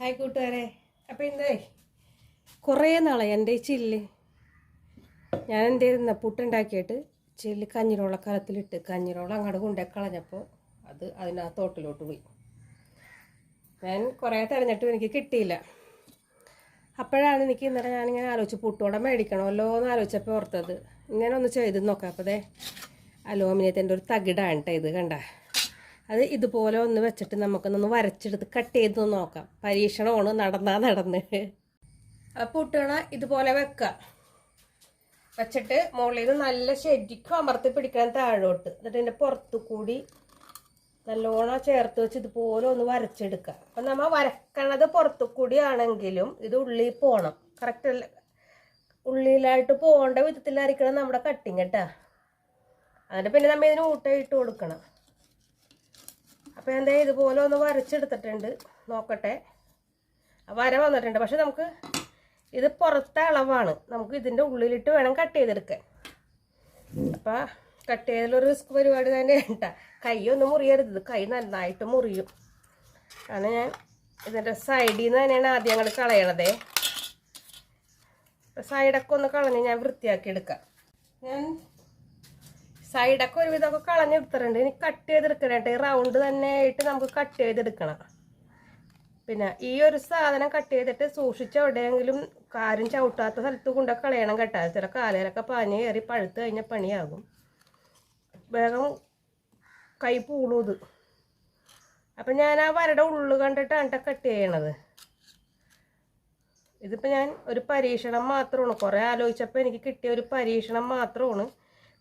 Hi കൂട്ടുകാരെ. അപ്പം ഇന്നേ കുറേ നാളായി എന്റെ ചില്ല്. ഞാൻ എന്റെ ഇരുന്ന പുട്ടുണ്ടാക്കിയിട്ട് ചില്ല് കഞ്ഞിരോള കലത്തിലിട്ട് കഞ്ഞിരോള അങ്ങോട്ട് കൊണ്ടേ കളഞ്ഞപ്പോൾ അത് അതിനകത്തോട്ടിലോട്ട് പോയി. ഞാൻ കുറേ തിരഞ്ഞിട്ടും എനിക്ക് കിട്ടിയില്ല. അപ്പോഴാണ് എനിക്ക് ഇന്നലെ ഞാനിങ്ങനെ ആലോചിച്ച് പുട്ടോടെ മേടിക്കണമല്ലോ എന്ന് ആലോചിച്ചപ്പോൾ ഓർത്തത്. ഇങ്ങനെ ഒന്ന് ചെയ്ത് നോക്കാം. അപ്പോൾ അതെ അലൂമിനിയത്തിന്റെ ഒരു തകിടാണ് കേട്ടോ ഇത് കണ്ട. അത് ഇതുപോലെ ഒന്ന് വെച്ചിട്ട് നമുക്കൊന്നൊന്ന് വരച്ചെടുത്ത് കട്ട് ചെയ്ത് നോക്കാം. പരീക്ഷണമാണ് നടന്നാ നടന്ന്. അപ്പം കുട്ടികളെ ഇതുപോലെ വെക്കുക വെച്ചിട്ട് മുകളിൽ നിന്ന് നല്ല ശരിക്കും അമർത്തി പിടിക്കണം താഴോട്ട്. എന്നിട്ട് ഇതിന്റെ പുറത്തു കൂടി നല്ലോണം ചേർത്ത് വെച്ച് ഇതുപോലെ ഒന്ന് വരച്ചെടുക്കുക. അപ്പം നമ്മൾ വരക്കണത് പുറത്തു കൂടി ആണെങ്കിലും ഇത് ഉള്ളിൽ പോകണം കറക്റ്റ് ഉള്ളിലായിട്ട് പോകേണ്ട വിധത്തിലായിരിക്കണം നമ്മുടെ കട്ടിങ് കേട്ടാ. എന്നിട്ട് പിന്നെ നമ്മൾ ഇതിന് ഊട്ട ഇട്ട് കൊടുക്കണം. അപ്പോൾ എന്താ ഇതുപോലെ ഒന്ന് വരച്ചെടുത്തിട്ടുണ്ട്. നോക്കട്ടെ. വര വന്നിട്ടുണ്ട്. പക്ഷെ നമുക്ക് ഇത് പുറത്തെ അളവാണ്. നമുക്ക് ഇതിന്റെ ഉള്ളിലിട്ട് വേണം കട്ട് ചെയ്തെടുക്കാൻ. അപ്പോൾ കട്ട് ചെയ്തതിലൊരു റിസ്ക് പരിപാടി തന്നെ കേട്ടാ കൈ ഒന്നും മുറിയരുത്. കൈ നന്നായിട്ട് മുറിയും. കാരണം ഞാൻ ഇതിന്റെ സൈഡിൽ നിന്ന് തന്നെയാണ് ആദ്യം ഞങ്ങൾ കളയണതേ. സൈഡൊക്കെ ഒന്ന് കളഞ്ഞ് ഞാൻ വൃത്തിയാക്കി എടുക്കാം. ഞാൻ സൈഡൊക്കെ ഒരുവിധമൊക്കെ കളഞ്ഞെടുത്തിട്ടുണ്ട്. ഇനി കട്ട് ചെയ്തെടുക്കണം കേട്ടോ. ഈ റൗണ്ട് തന്നെ ആയിട്ട് നമുക്ക് കട്ട് ചെയ്തെടുക്കണം. പിന്നെ ഈ ഒരു സാധനം കട്ട് ചെയ്തിട്ട് സൂക്ഷിച്ച് എവിടെയെങ്കിലും കാരും ചവിട്ടാത്ത സ്ഥലത്ത് കൊണ്ട് കളയണം കേട്ടോ. ചില കാലയിലൊക്കെ പാഞ്ഞ് കയറി പഴുത്ത് കഴിഞ്ഞാൽ പണിയാകും. വേഗം കൈ പൂളൂത് അപ്പം ഞാൻ ആ വരയുടെ ഉള്ളു കണ്ടിട്ടാണ് കട്ട് ചെയ്യണത്. ഇതിപ്പോൾ ഞാൻ ഒരു പരീക്ഷണം മാത്രമാണ്. കുറേ ആലോചിച്ചപ്പോൾ എനിക്ക് കിട്ടിയ ഒരു പരീക്ഷണം മാത്രമാണ്.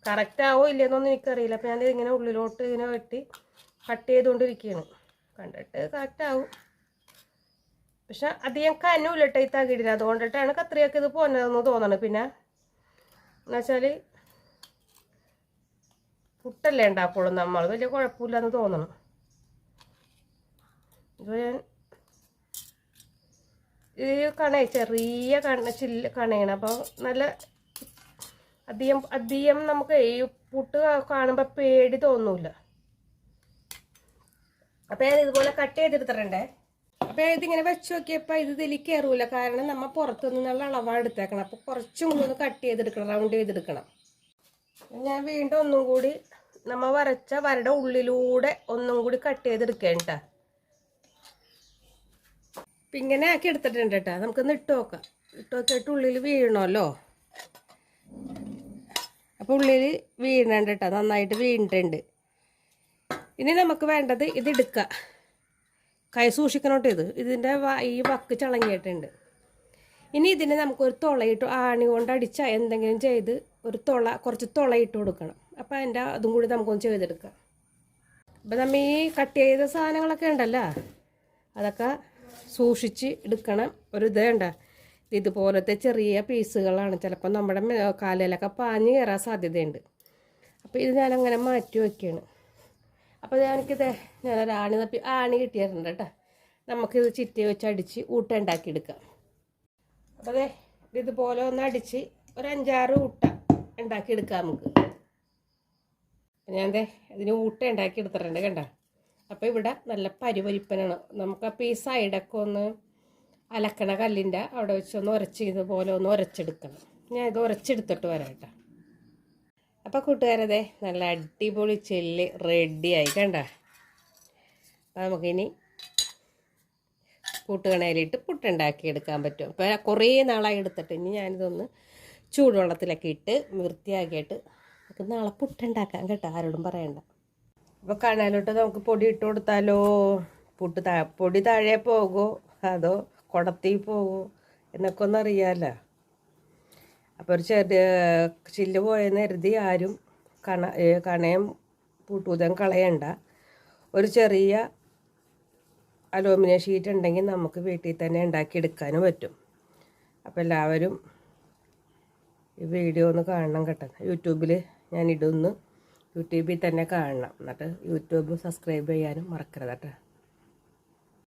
കറക്റ്റ് ആവോ ഇല്ലെന്നൊന്നും എനിക്കറിയില്ല. അപ്പോൾ ഞാൻ ഇങ്ങനെ ഉള്ളിലോട്ട് ഇങ്ങനെ വെട്ടി കട്ട് ചെയ്തുകൊണ്ടിരിക്കുകയാണ് കണ്ടിട്ട് കറക്റ്റ് ആവും. പക്ഷെ അധികം കനൂല്ല കേട്ടോ ഈ തകിടിന്. അതുകൊണ്ടിട്ടാണ് കത്രിയൊക്കെ ഇത് പോന്നതെന്ന് തോന്നണത് പിന്നെ എന്നുവെച്ചാൽ പുട്ടല്ലേ ഉണ്ടാക്കുള്ളൂ നമ്മൾ വലിയ കുഴപ്പമില്ലെന്ന് തോന്നണം. ഇത് ഞാൻ ഈ കണ ചെറിയ കണ ചില്ല കണയാണ് അപ്പോൾ നല്ല അധികം അധികം നമുക്ക് പുട്ട് കാണുമ്പോൾ പേടി തോന്നൂല. അപ്പം ഞാൻ ഇതുപോലെ കട്ട് ചെയ്തെടുത്തിട്ടുണ്ടേ. അപ്പം ഇതിങ്ങനെ വെച്ച് നോക്കിയപ്പോൾ ഇത് ഇതിൽ കയറൂല കാരണം നമ്മൾ പുറത്തു നിന്നുള്ള അളവാണ് എടുത്തേക്കണം. അപ്പോൾ കുറച്ചും കൂടി ഒന്ന് കട്ട് ചെയ്തെടുക്കണം റൗണ്ട് ചെയ്തെടുക്കണം. ഞാൻ വീണ്ടും ഒന്നും കൂടി നമ്മൾ വരച്ച വരയുടെ ഉള്ളിലൂടെ ഒന്നും കൂടി കട്ട് ചെയ്തെടുക്കേണ്ട അപ്പം ഇങ്ങനെ ആക്കി എടുത്തിട്ടുണ്ട് കേട്ടോ നമുക്കൊന്ന് ഇട്ട് നോക്കാം. ഇട്ട് നോക്കിയിട്ട് ഉള്ളിൽ വീഴണമല്ലോ. അപ്പോൾ ഉള്ളിൽ വീണുണ്ട് കേട്ടോ നന്നായിട്ട് വീണിട്ടുണ്ട്. ഇനി നമുക്ക് വേണ്ടത് ഇത് എടുക്കുക കൈ സൂക്ഷിക്കണോട്ടോ ഇത്. ഇതിന്റെ ഈ വക്ക് ചളങ്ങിയിട്ടുണ്ട്. ഇനി ഇതിനെ നമുക്കൊരു തുളയിട്ട് ആണി കൊണ്ട് അടിച്ച എന്തെങ്കിലും ചെയ്ത് ഒരു തുള കുറച്ച് തുളയിട്ട് കൊടുക്കണം. അപ്പോൾ അതിന്റെ അതും കൂടി നമുക്കൊന്ന് ചെയ്തെടുക്കാം. അപ്പം നമ്മൾ ഈ കട്ട് ചെയ്ത സാധനങ്ങളൊക്കെ ഉണ്ടല്ലോ. അതൊക്കെ സൂക്ഷിച്ച് എടുക്കണം. ഒരു ഇതുണ്ട ഇതുപോലത്തെ ചെറിയ പീസുകളാണ്. ചിലപ്പോൾ നമ്മുടെ കാലിലൊക്കെ പാഞ്ഞ് കയറാൻ സാധ്യതയുണ്ട്. അപ്പോൾ ഇത് ഞാനങ്ങനെ മാറ്റി വയ്ക്കുകയാണ് അപ്പോൾ ഞാനിത് ഞാനൊരു ആണി തപ്പി ആണി കിട്ടിയിട്ടുണ്ട് കേട്ടോ. നമുക്കിത് ചിറ്റി വെച്ച് അടിച്ച് ഊട്ട ഉണ്ടാക്കിയെടുക്കാം അപ്പോൾ അതെ ഇതുപോലെ ഒന്ന് അടിച്ച് ഒരു അഞ്ചാറ് ഊട്ട ഉണ്ടാക്കിയെടുക്കാം നമുക്ക്. ഞാൻ ദേ ഇതിന് ഊട്ട ഉണ്ടാക്കി എടുത്തിട്ടുണ്ട് കണ്ട? അപ്പോൾ ഇവിടെ നല്ല പരിപരിപ്പനാണ് നമുക്കപ്പോൾ ഈ സൈഡൊക്കെ ഒന്ന് അലക്കണ കല്ലിന്റെ അവിടെ വെച്ച് ഒന്ന് ഉരച്ച് ഇതുപോലെ ഒന്ന് ഉരച്ചെടുക്കണം. ഞാൻ ഇത് ഉരച്ചെടുത്തിട്ട് വരാം കേട്ടോ. അപ്പോൾ കൂട്ടുകാരതെ നല്ല അടിപൊളി ചെല്ല് റെഡിയായി കണ്ട? അപ്പോൾ നമുക്കിനി കൂട്ടുകണയിലിട്ട് പുട്ടുണ്ടാക്കി എടുക്കാൻ പറ്റും. അപ്പോൾ കുറേ നാളായി എടുത്തിട്ട് ഇനി ഞാനിതൊന്ന് ചൂടുവെള്ളത്തിലൊക്കെ ഇട്ട് വൃത്തിയാക്കിയിട്ട് നമുക്ക് നാളെ പുട്ടുണ്ടാക്കാം കേട്ടോ ആരോടും പറയണ്ട. അപ്പോൾ കണയിലോട്ട് നമുക്ക് പൊടി ഇട്ട് കൊടുത്താലോ? പുട്ട് താ പൊടി താഴെ പോകുമോ അതോ കുടത്തിൽ പോകും എന്നൊക്കെ ഒന്ന് അറിയാമല്ലോ അപ്പോൾ ഒരു ചെറിയ ചില്ല് പോയെന്ന് കരുതി ആരും കണ കണയും പൂട്ടൂതം കളയണ്ട. ഒരു ചെറിയ അലൂമിനിയം ഷീറ്റ് ഉണ്ടെങ്കിൽ നമുക്ക് വീട്ടിൽ തന്നെ ഉണ്ടാക്കിയെടുക്കാനും പറ്റും. അപ്പോൾ എല്ലാവരും ഈ വീഡിയോ ഒന്ന് കാണണം കേട്ടോ. യൂട്യൂബിൽ ഞാൻ ഇടുന്നു. യൂട്യൂബിൽ തന്നെ കാണണം. എന്നിട്ട് യൂട്യൂബ് സബ്സ്ക്രൈബ് ചെയ്യാനും മറക്കരുത് കേട്ടോ.